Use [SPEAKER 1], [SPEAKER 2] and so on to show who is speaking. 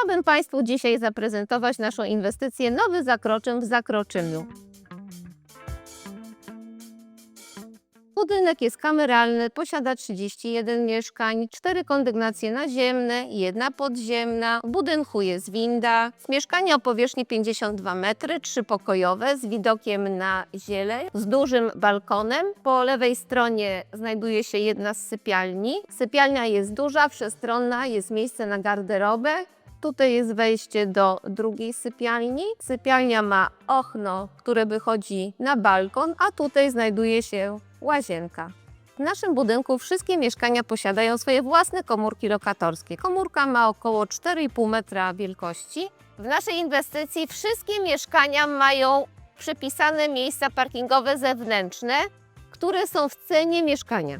[SPEAKER 1] Chciałabym Państwu dzisiaj zaprezentować naszą inwestycję Nowy Zakroczym w Zakroczymiu. Budynek jest kameralny, posiada 31 mieszkań, 4 kondygnacje naziemne, jedna podziemna. W budynku jest winda. Mieszkanie o powierzchni 52 metry, trzypokojowe z widokiem na zieleń, z dużym balkonem. Po lewej stronie znajduje się jedna z sypialni. Sypialnia jest duża, przestronna, jest miejsce na garderobę. Tutaj jest wejście do drugiej sypialni. Sypialnia ma okno, które wychodzi na balkon, a tutaj znajduje się łazienka. W naszym budynku wszystkie mieszkania posiadają swoje własne komórki lokatorskie. Komórka ma około 4,5 metra wielkości. W naszej inwestycji wszystkie mieszkania mają przypisane miejsca parkingowe zewnętrzne, które są w cenie mieszkania.